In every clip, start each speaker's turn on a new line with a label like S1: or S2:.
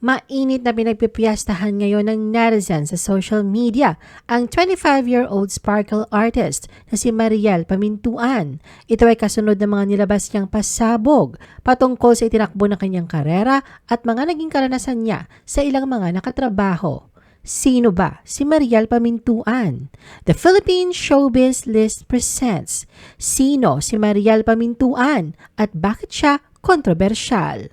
S1: Mainit na pinagpipiyastahan ngayon ng netizens sa social media ang 25-year-old sparkle artist na si Mariel Pamintuan. Ito ay kasunod ng mga nilabas niyang pasabog patungkol sa itinakbo ng kanyang karera at mga naging karanasan niya sa ilang mga nakatrabaho. Sino ba si Mariel Pamintuan? The Philippine Showbiz List presents Sino si Mariel Pamintuan at bakit siya kontrobersyal?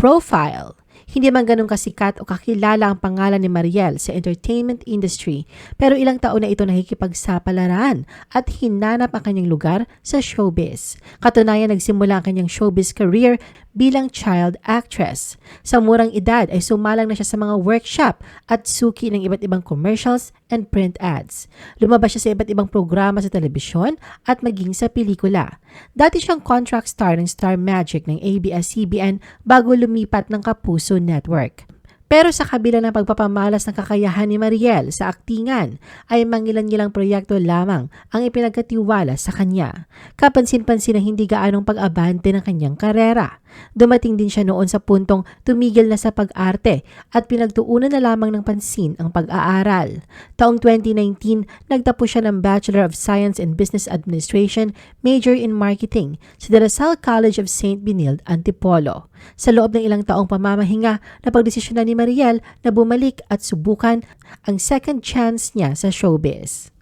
S1: Profile hindi man ganun kasikat o kakilala ang pangalan ni Mariel sa entertainment industry pero ilang taon na ito nakikipagsapalaran at hinanap ang kanyang lugar sa showbiz. Katunayan nagsimula ang kanyang showbiz career bilang child actress. Sa murang edad ay sumalang na siya sa mga workshop at suki ng iba't ibang commercials and print ads. Lumabas siya sa iba't ibang programa sa telebisyon at maging sa pelikula. Dati siyang contract star ng Star Magic ng ABS-CBN bago lumipat ng Kapuso Network. Pero sa kabila ng pagpapamalas ng kakayahan ni Mariel sa aktingan, ay mangilan-ngilang proyekto lamang ang ipinagkatiwala sa kanya. Kapansin-pansin na hindi gaanong pag-abante ng kanyang karera. Dumating din siya noon sa puntong tumigil na sa pag-arte at pinagtuunan na lamang ng pansin ang pag-aaral. Taong 2019, nagtapos siya ng Bachelor of Science in Business Administration, major in Marketing sa De La Salle College of St. Benilde, Antipolo. Sa loob ng ilang taong pamamahinga, napagdesisyonan ni Mariel na bumalik at subukan ang second chance niya sa showbiz.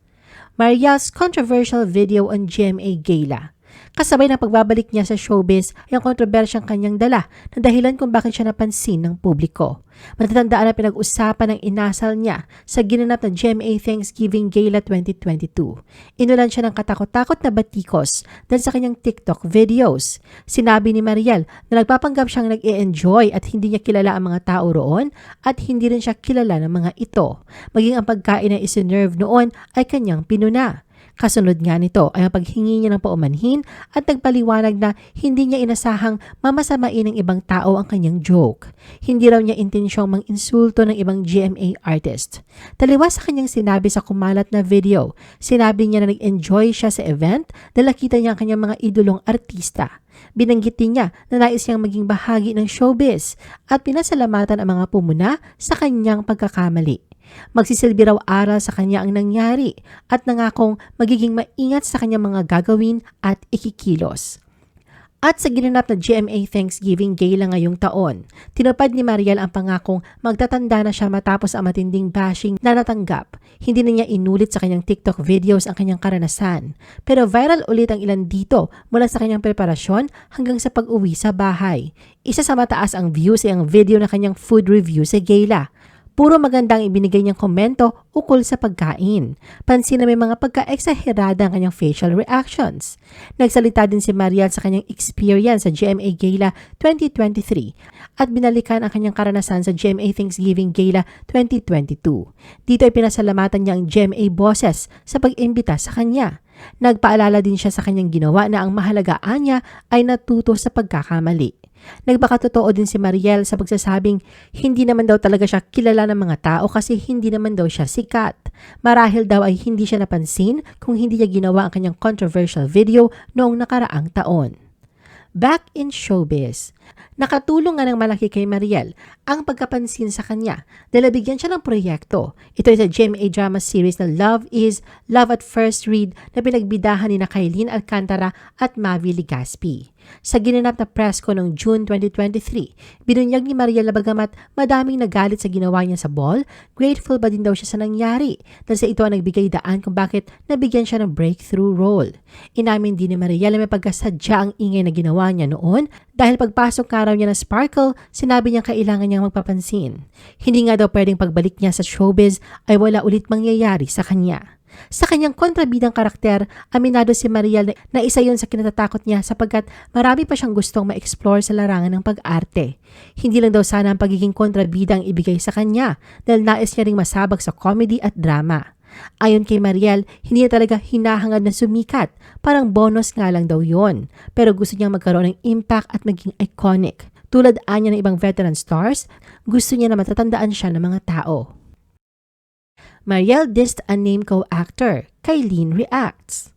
S1: Mariel's controversial video on GMA Gala Kasabay ng pagbabalik niya sa showbiz ay ang kontrobersyang kanyang dala na dahilan kung bakit siya napansin ng publiko. Matatandaan na pinag-usapan ng inasal niya sa ginanap na GMA Thanksgiving Gala 2022. Inulan siya ng katakot-takot na batikos dahil sa kanyang TikTok videos. Sinabi ni Mariel na nagpapanggap siyang nag-e-enjoy at hindi niya kilala ang mga tao roon at hindi rin siya kilala ng mga ito. Maging ang pagkain na isinerve noon ay kanyang pinuna. Kasunod nga nito ay ang paghingi niya ng paumanhin at nagpaliwanag na hindi niya inasahang mamasamain ng ibang tao ang kanyang joke. Hindi raw niya intensyong mang-insulto ng ibang GMA artist. Taliwas sa kanyang sinabi sa kumalat na video, sinabi niya na nag-enjoy siya sa event dahil nakita niya ang kanyang mga idolong artista. Binanggit din niya na nais niyang maging bahagi ng showbiz at pinasalamatan ang mga pumuna sa kanyang pagkakamali. Magsisilbi raw aral sa kanya ang nangyari at nangakong magiging maingat sa kanyang mga gagawin at ikikilos. At sa ginanap na GMA Thanksgiving Gala ngayong taon, tinupad ni Mariel ang pangakong magtatanda na siya matapos ang matinding bashing na natanggap. Hindi na niya inulit sa kanyang TikTok videos ang kanyang karanasan. Pero viral ulit ang ilan dito mula sa kanyang preparasyon hanggang sa pag-uwi sa bahay. Isa sa mataas ang views ay ang video na kanyang food review sa gala. Puro magandang ibinigay niyang komento ukol sa pagkain. Pansin na may mga pagka-eksaherada ang kanyang facial reactions. Nagsalita din si Mariel sa kanyang experience sa GMA Gala 2023 at binalikan ang kanyang karanasan sa GMA Thanksgiving Gala 2022. Dito ay pinasalamatan niya ang GMA bosses sa pag-imbita sa kanya. Nagpaalala din siya sa kanyang ginawa na ang mahalagaan niya ay natuto sa pagkakamali. Nagpakatotoo din si Mariel sa pagsasabing hindi naman daw talaga siya kilala ng mga tao kasi hindi naman daw siya sikat. Marahil daw ay hindi siya napansin kung hindi niya ginawa ang kanyang controversial video noong nakaraang taon. Back in showbiz, nakatulong nga ng malaki kay Mariel ang pagkapansin sa kanya dahil bigyan siya ng proyekto. Ito ay sa GMA drama series na Love is Love at First Read na pinagbidahan ni na Kailin Alcantara at Mavi Ligaspi. Sa ginanap na press ko noong June 2023, binunyag ni Maria bagamat madaming nagalit sa ginawa niya sa ball, grateful ba din daw siya sa nangyari dahil sa ito ang nagbigay daan kung bakit nabigyan siya ng breakthrough role. Inamin din ni Maria na may pagkasadya ang ingay na ginawa niya noon dahil pagpasok ka raw niya ng Sparkle, sinabi niya kailangan niyang magpapansin. Hindi nga daw pwedeng pagbalik niya sa showbiz ay wala ulit mangyayari sa kanya. Sa kanyang kontrabidang karakter, aminado si Mariel na isa yon sa kinatatakot niya sapagkat marami pa siyang gustong ma-explore sa larangan ng pag-arte. Hindi lang daw sana ang pagiging kontrabida ang ibigay sa kanya dahil nais niya ring masabag sa comedy at drama. Ayon kay Mariel, hindi niya talaga hinahangad na sumikat. Parang bonus nga lang daw yon. Pero gusto niyang magkaroon ng impact at maging iconic. Tulad anya ng ibang veteran stars, gusto niya na matatandaan siya ng mga tao. Mariel dissed a name co-actor, Kylene reacts.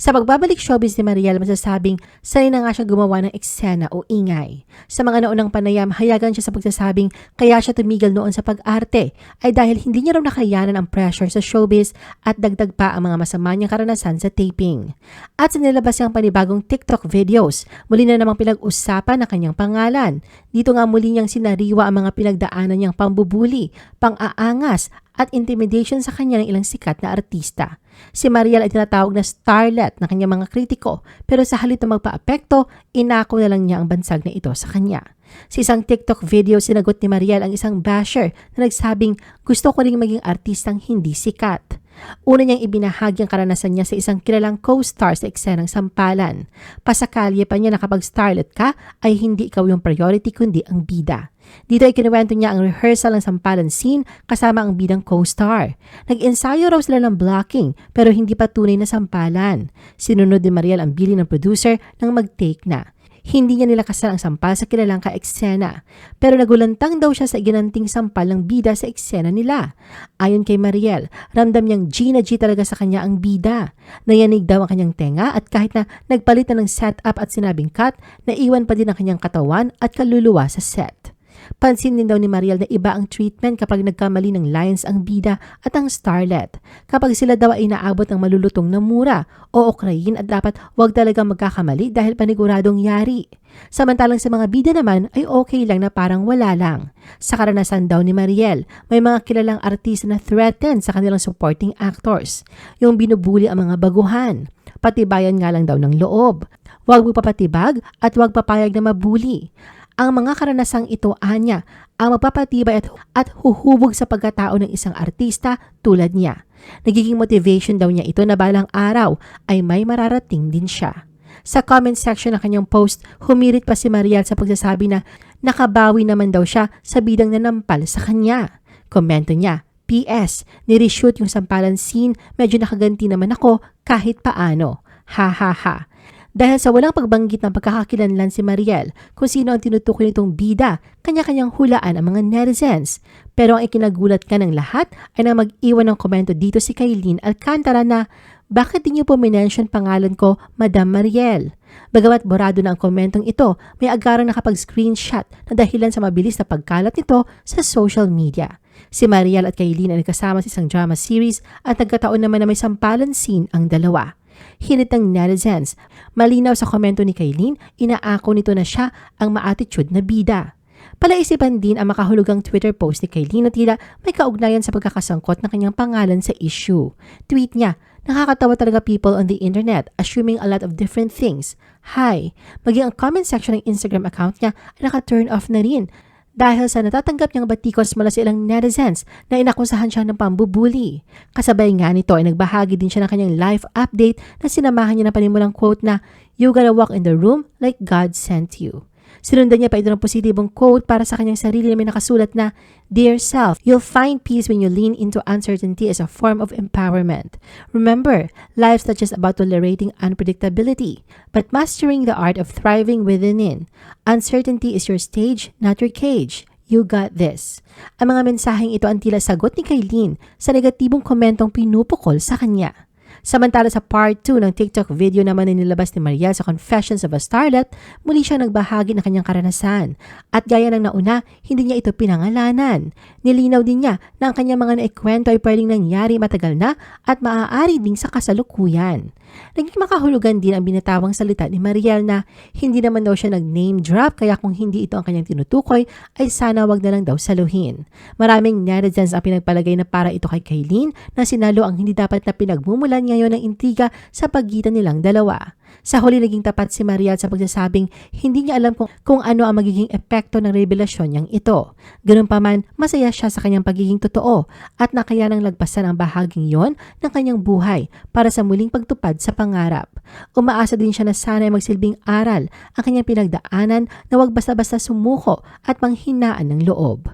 S1: Sa pagbabalik showbiz ni Mariel, masasabing sanay na nga siya gumawa ng eksena o ingay. Sa mga naunang panayam, hayagan siya sa pagsasabing kaya siya tumigil noon sa pag-arte ay dahil hindi niya raw nakayanan ang pressure sa showbiz at dagdag pa ang mga masama niyang karanasan sa taping. At sa nilabas niyang panibagong TikTok videos, muli na namang pinag-usapan ang kanyang pangalan. Dito nga muli niyang sinariwa ang mga pinagdaanan niyang pambubuli, pang-aangas at intimidation sa kanya ng ilang sikat na artista. Si Mariel ay tinatawag na starlet ng kanyang mga kritiko pero sa halip na magpa-apekto, inako na lang niya ang bansag na ito sa kanya. Sa isang TikTok video, sinagot ni Mariel ang isang basher na nagsabing gusto ko ring maging artistang hindi sikat. Una niyang ibinahagi ang karanasan niya sa isang kilalang co-star sa eksenang sampalan. Pasakalye pa niya na kapag starlet ka ay hindi ikaw yung priority kundi ang bida. Dito ay kinuwento niya ang rehearsal ng sampalan scene kasama ang bidang co-star. Nag-ensayo raw sila ng blocking pero hindi pa tunay na sampalan. Sinunod ni Mariel ang bili ng producer nang mag-take na. Hindi niya nilakasan ang sampal sa kilalang ka-eksena. Pero nagulantang daw siya sa ginanting sampal ng bida sa eksena nila. Ayon kay Mariel, ramdam niyang G na G talaga sa kanya ang bida. Nayanig daw ang kanyang tenga at kahit na nagpalit na ng setup at sinabing cut, naiwan pa din ang kanyang katawan at kaluluwa sa set. Pansin din daw ni Mariel na iba ang treatment kapag nagkamali ng lines ang bida at ang starlet. Kapag sila daw ay inaabot ng malulutong na mura o okrayin at dapat wag talaga magkakamali dahil paniguradong yari. Samantalang sa mga bida naman ay okay lang na parang wala lang. Sa karanasan daw ni Mariel, may mga kilalang artista na threaten sa kanilang supporting actors. Yung binubuli ang mga baguhan. Patibayan nga lang daw ng loob. Huwag magpapatibag at huwag papayag na mabuli. Ang mga karanasang ito anya ang magpapatibay at, at huhubog sa pagkatao ng isang artista tulad niya. Nagiging motivation daw niya ito na balang araw ay may mararating din siya. Sa comment section ng kanyang post, humirit pa si Mariel sa pagsasabi na nakabawi naman daw siya sa bidang nanampal sa kanya. Komento niya, PS, nireshoot yung sampalan scene, medyo nakaganti naman ako kahit paano. Ha ha ha. Dahil sa walang pagbanggit ng pagkakakilanlan si Mariel kung sino ang tinutukoy nitong bida, kanya-kanyang hulaan ang mga netizens. Pero ang ikinagulat ka ng lahat ay na mag-iwan ng komento dito si Kailin Alcantara na bakit di niyo po minention pangalan ko, Madam Mariel? Bagamat borado na ang komentong ito, may agarang nakapag-screenshot na dahilan sa mabilis na pagkalat nito sa social media. Si Mariel at Kailin ay nagkasama sa isang drama series at nagkataon naman na may sampalan scene ang dalawa. Hinit ng netizens. Malinaw sa komento ni Kailin, inaako nito na siya ang ma-attitude na bida. Palaisipan din ang makahulugang Twitter post ni Kailin na tila may kaugnayan sa pagkakasangkot ng kanyang pangalan sa issue. Tweet niya, nakakatawa talaga people on the internet assuming a lot of different things. Hi, maging ang comment section ng Instagram account niya ay naka-turn off na rin dahil sa natatanggap niyang batikos mula sa ilang netizens na inakusahan siya ng pambubuli. Kasabay nga nito ay nagbahagi din siya ng kanyang life update na sinamahan niya ng panimulang quote na, You gotta walk in the room like God sent you. Sinundan niya pa ito ng positibong quote para sa kanyang sarili na may nakasulat na, Dear self, you'll find peace when you lean into uncertainty as a form of empowerment. Remember, life's not just about tolerating unpredictability, but mastering the art of thriving within it. Uncertainty is your stage, not your cage. You got this. Ang mga mensaheng ito ang tila sagot ni Kailin sa negatibong komentong pinupukol sa kanya. Samantala sa part 2 ng TikTok video naman na nilabas ni Mariel sa Confessions of a Starlet, muli siya nagbahagi ng kanyang karanasan. At gaya ng nauna, hindi niya ito pinangalanan. Nilinaw din niya na ang kanyang mga naikwento ay pwedeng nangyari matagal na at maaari ding sa kasalukuyan. Naging makahulugan din ang binatawang salita ni Mariel na hindi naman daw siya nag-name drop kaya kung hindi ito ang kanyang tinutukoy ay sana wag na lang daw saluhin. Maraming netizens ang pinagpalagay na para ito kay Kailin na sinalo ang hindi dapat na pinagmumulan ngayon ng intriga sa pagitan nilang dalawa. Sa huli naging tapat si Mariel sa pagsasabing hindi niya alam kung, kung ano ang magiging epekto ng revelasyon niyang ito. Ganun pa man, masaya siya sa kanyang pagiging totoo at nakayanang lagpasan ang bahaging yon ng kanyang buhay para sa muling pagtupad sa pangarap. Umaasa din siya na sana ay magsilbing aral ang kanyang pinagdaanan na huwag basta-basta sumuko at manghinaan ng loob.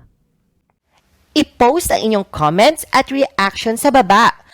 S2: I-post ang inyong comments at reaction sa baba.